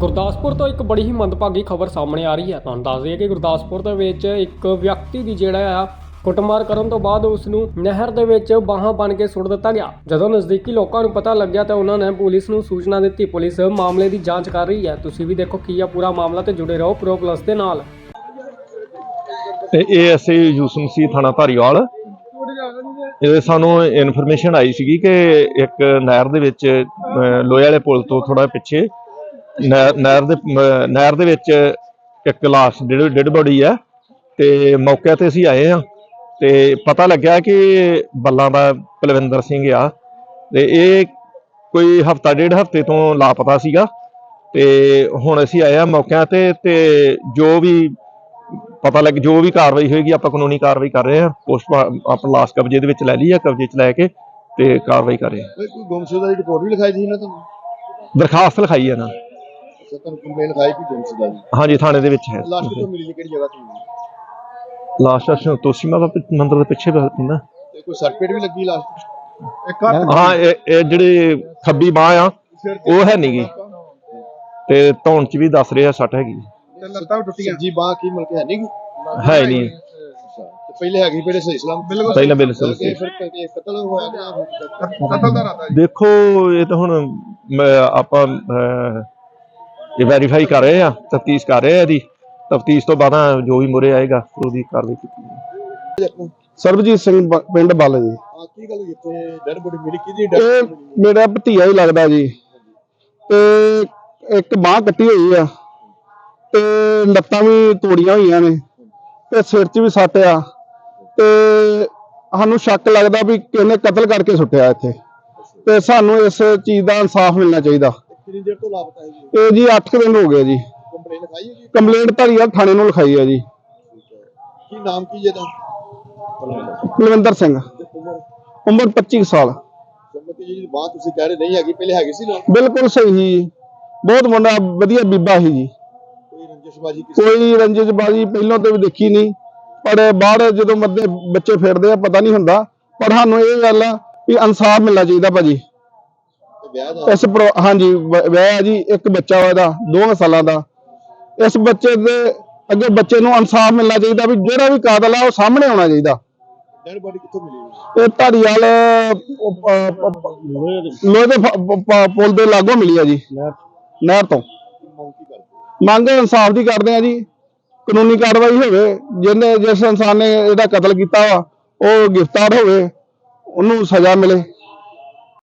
ਗੁਰਦਾਸਪੁਰ ਤੋਂ ਇੱਕ ਬੜੀ ਹੀ ਮੰਦਭਾਗੀ ਖਬਰ ਸਾਹਮਣੇ ਆ ਰਹੀ ਹੈ। ਤੁਹਾਨੂੰ ਦੱਸ ਦਈਏ ਕਿ ਗੁਰਦਾਸਪੁਰ ਦੇ ਵਿੱਚ ਇੱਕ ਵਿਅਕਤੀ ਦੀ ਜਿਹੜਾ ਆ ਕੁੱਟਮਾਰ ਕਰਨ ਤੋਂ ਬਾਅਦ ਉਸ ਨੂੰ ਨਹਿਰ ਦੇ ਵਿੱਚ ਬਾਹਾਂ ਬਨ ਕੇ ਸੁੱਟ ਦਿੱਤਾ ਗਿਆ। ਜਦੋਂ ਨਜ਼ਦੀਕੀ ਲੋਕਾਂ ਨੂੰ ਪਤਾ ਲੱਗਿਆ ਤਾਂ ਉਹਨਾਂ ਨੇ ਪੁਲਿਸ ਨੂੰ ਸੂਚਨਾ ਦਿੱਤੀ। ਪੁਲਿਸ ਮਾਮਲੇ ਦੀ ਜਾਂਚ ਕਰ ਰਹੀ ਹੈ। ਤੁਸੀਂ ਵੀ ਦੇਖੋ ਕੀ ਆ ਪੂਰਾ ਮਾਮਲਾ ਤੇ ਜੁੜੇ ਰਹੋ ਪ੍ਰੋ ਪਲੱਸ ਦੇ ਨਾਲ। ਇਹ ਐਸਏ ਯੂਸਫ ਮਸੀਹ ਥਾਣਾ ਧਾਰੀਵਾਲ। ਇਹ ਸਾਨੂੰ ਇਨਫੋਰਮੇਸ਼ਨ ਆਈ ਸੀਗੀ ਕਿ ਇੱਕ ਨਹਿਰ ਦੇ ਵਿੱਚ ਲੋਹੇ ਵਾਲੇ ਪੁਲ ਤੋਂ ਥੋੜਾ ਪਿੱਛੇ ਨਹਿਰ ਦੇ ਨਹਿਰ ਦੇ ਵਿੱਚ ਇੱਕ ਲਾਸ਼ ਡੈਡ ਡੈਡ ਬੋਡੀ ਆ ਤੇ ਮੌਕੇ ਤੇ ਅਸੀਂ ਆਏ ਆ ਤੇ ਪਤਾ ਲੱਗਿਆ ਕਿ ਬੱਲਾਂ ਦਾ ਪਲਵਿੰਦਰ ਸਿੰਘ ਆ ਤੇ ਇਹ ਕੋਈ ਹਫਤਾ ਡੇਢ ਹਫ਼ਤੇ ਤੋਂ ਲਾਪਤਾ ਸੀਗਾ ਤੇ ਹੁਣ ਅਸੀਂ ਆਏ ਆ ਮੌਕਿਆਂ ਤੇ ਤੇ ਜੋ ਵੀ ਪਤਾ ਲੱਗ ਜੋ ਵੀ ਕਾਰਵਾਈ ਹੋਏਗੀ ਆਪਾਂ ਕਾਨੂੰਨੀ ਕਾਰਵਾਈ ਕਰ ਰਹੇ ਹਾਂ ਪੋਸਟ ਆਪਾਂ ਲਾਸ਼ ਕਬਜ਼ੇ ਦੇ ਵਿੱਚ ਲੈ ਲਈ ਆ ਕਬਜ਼ੇ 'ਚ ਲੈ ਕੇ ਤੇ ਕਾਰਵਾਈ ਕਰ ਰਹੇ ਹਾਂ। ਕੋਈ ਗੁੰਮਸ਼ੁਦਾ ਦੀ ਰਿਪੋਰਟ ਵੀ ਲਿਖਾਈ ਸੀ ਇਹਨਾਂ ਤੁਹਾਨੂੰ ਦਰਖਾਸਤ ਲਿਖਾਈ ਹੈ ਨਾ ਅੱਛਾ ਤੁਹਾਨੂੰ ਕੰਪਲੇਨ ਲਿਖਾਈ ਕਿ ਗੁੰਮਸ਼ੁਦਾ ਦੀ ਹਾਂਜੀ ਥਾਣੇ ਦੇ ਵਿੱਚ ਹੈ। ਲਾਸ਼ ਕਿੱਥੋਂ ਮਿਲੀ ਜੀ? ਕਿਹੜੀ ਜਗ੍ਹਾ ਤੋਂ ਮਿਲੀ? ਲਾਸ਼ ਸੰਤੋਸ਼ੀ ਮਾਤਾ ਪਿ- ਮੰਦਿਰ ਦੇ ਪਿੱਛੇ ਬਸ ਨਾ ਤੇ ਕੋਈ ਸਰਟੀਫਿਕੇਟ ਵੀ ਲੱਗੀ ਲਾਸ਼? ਤੇ ਇੱਕ ਹਾਂ ਇਹ ਇਹ ਜਿਹੜੀ ਖੱਬੀ ਬਾਹ ਆ ਉਹ ਹੈ ਨੀਗੀ। ਤੇ ਧੌਣ 'ਚ ਵੀ ਦੱਸ ਰਿਹਾ ਸੱਟ ਹੈਗੀ। ਲੱਤਾਂ ਟੁੱਟੀਆਂ। ਜੀ ਬਾਹ ਕੀ ਮਿਲ ਕੇ ਹੈ ਨਹੀਂ ਗੀ? ਹੈ ਹੀ ਨਹੀਂ। ਅੱਛਾ ਤੇ ਪਹਿਲੇ ਹੈਗੀ ਪਹਿਲੇ ਸਹੀ ਸਲਾਮ ਬਿਲਕੁਲ ਪਹਿਲਾਂ ਬਿਲਕੁਲ ਸਹੀ। ਫਿਰ ਕਿ ਕਤਲ ਹੋਇਆ ਕਿ ਕਤਲ ਦਾ ਰਾਤਾ ਦੇਖੋ ਇਹ ਤਾਂ ਹੁਣ ਮੈਂ- ਆਪਾਂ ਅਹ, ਇਹ ਵੈਰੀਫਾਈ ਕਰ ਰਹੇ ਆ ਤਫਤੀਸ਼ ਕਰ ਰਹੇ ਆ ਇਹਦੀ। ਤਫਤੀਸ਼ ਤੋਂ ਬਾਅਦ ਜੋ ਵੀ ਮੁਰੇ ਆਏਗਾ ਉਹਦੀ ਕਾਰਵਾਈ ਕੀਤੀ ਜਾਏਗੀ। ਸਰਬਜੀਤ ਸਿੰਘ ਬ- ਪਿੰਡ ਬੱਲ ਜੀ। ਆ ਕੀ ਗੱਲ ਹੋਈ ਇੱਥੇ? ਡੈਡ ਬੋਡੀ ਮਿਲੀ ਕਿਹਦੀ? ਇਹ ਡੈਡ ਮੇਰਾ ਭਤੀਆ ਹੀ ਲੱਗਦਾ ਜੀ। ਤੇ ਇੱਕ ਬਾਹ ਕੱਟੀ ਹੋਈ ਆ। ਤੇ ਲੱਤਾਂ ਵੀ ਤੋੜੀਆਂ ਹੋਈਆਂ ਨੇ। ਤੇ ਸਿਰ 'ਚ ਵੀ ਸੱਟ ਆ। ਤੇ ਸਾਨੂੰ ਸ਼ੱਕ ਲੱਗਦਾ ਵੀ ਕਿਹਨੇ ਕਤਲ ਕਰਕੇ ਸੁੱਟਿਆ ਇੱਥੇ। ਤੇ ਸਾਨੂੰ ਇਸ ਚੀਜ਼ ਦਾ ਇਨਸਾਫ ਮਿਲਣਾ ਚਾਹੀਦਾ। ਕਿੰਨੀ ਦੇਰ ਤੋਂ ਲਾਪਤਾ ਹੈ ਜੀ? ਇਹ ਜੀ 8 ਦਿਨ ਹੋ ਗਏ ਜੀ। ਕੰਪਲੇਨ ਲਿਖਾਈ ਹੈ ਜੀ? ਕੰਪਲੇਂਟ ਧਾਰੀਵਾਲ ਥਾਣੇ ਨੂੰ ਲਿਖਾਈ ਹੈ ਜੀ। ਕੀ ਨਾਮ ਕੀ ਜਿਹਦਾ ਕੁਲਵਿੰਦਰ ਸਿੰਘ। ਉਮਰ ਉਮਰ 25 ਸਾਲ। ਜੰਮਤੀ ਜੀ ਬਾਹ ਤੁਸੀਂ ਕਹਿ ਰਹੇ ਨਹੀਂ ਹੈਗੀ ਪਹਿਲੇ ਹੈਗੀ ਸੀ ਨਾ? ਬਿਲਕੁਲ ਸਹੀ ਜੀ। ਬਹੁਤ ਮੁੰਡਾ ਵਧੀਆ ਬੀਬਾ ਸੀ ਜੀ। ਕੋਈ ਰੰਜਿਸ਼ਬਾਜੀ ਕੋਈ ਬਾਜੀ ਪਹਿਲਾਂ ਤੋਂ ਵੀ ਦੇਖੀ ਨਹੀਂ। ਪਰ ਬਾਹਰ ਜਦੋਂ ਮੱਦੇ ਬੱਚੇ ਫਿਰਦੇ ਆ ਪਤਾ ਨਹੀਂ ਹੁੰਦਾ। ਪਰ ਸਾਨੂੰ ਇਹ ਗੱਲ ਆ ਵੀ ਇਨਸਾਫ ਮਿਲਣਾ ਚਾਹੀਦਾ ਭਾਜੀ। ਇਸ ਪਰਿਵਾ- ਹਾਂਜੀ ਵ- ਵਿਆਹ ਆ ਜੀ ਇੱਕ ਬੱਚਾ ਵਾ ਇਹਦਾ 2 ਸਾਲਾਂ ਦਾ। ਇਸ ਬੱਚੇ ਦੇ ਅੱਗੇ ਬੱਚੇ ਨੂੰ ਇਨਸਾਫ ਮਿਲਣਾ ਚਾਹੀਦਾ ਵੀ ਜਿਹੜਾ ਵੀ ਕਾਤਲ ਆ ਉਹ ਸਾਹਮਣੇ ਆਉਣਾ ਚਾਹੀਦਾ। ਡੈਡ ਬੋਡੀ ਕਿੱਥੋਂ ਮਿਲੀ ਜੀ? ਇਹ ਧਾਰੀਵਾਲ ਉਹ, ਪ- ਪ- ਪ- ਲੋਹੇ ਦੇ ਫ- ਪ- ਪ- ਪੁਲ ਦੇ ਲਾਗੋਂ ਮਿਲੀ ਆ ਜੀ। ਨਹਿਰ ਤੋਂ। ਮੰਗ ਕੀ ਕਰਦੇ? ਮੰਗ ਇਨਸਾਫ ਦੀ ਕਰਦੇ ਆ ਜੀ। ਕਾਨੂੰਨੀ ਕਾਰਵਾਈ ਹੋਵੇ ਜਿਹਨੇ ਜਿਸ ਇਨਸਾਨ ਨੇ ਇਹਦਾ ਕਤਲ ਕੀਤਾ ਵਾ ਉਹ ਗ੍ਰਿਫਤਾਰ ਹੋਵੇ ਉਹਨੂੰ ਸਜ਼ਾ ਮਿਲੇ।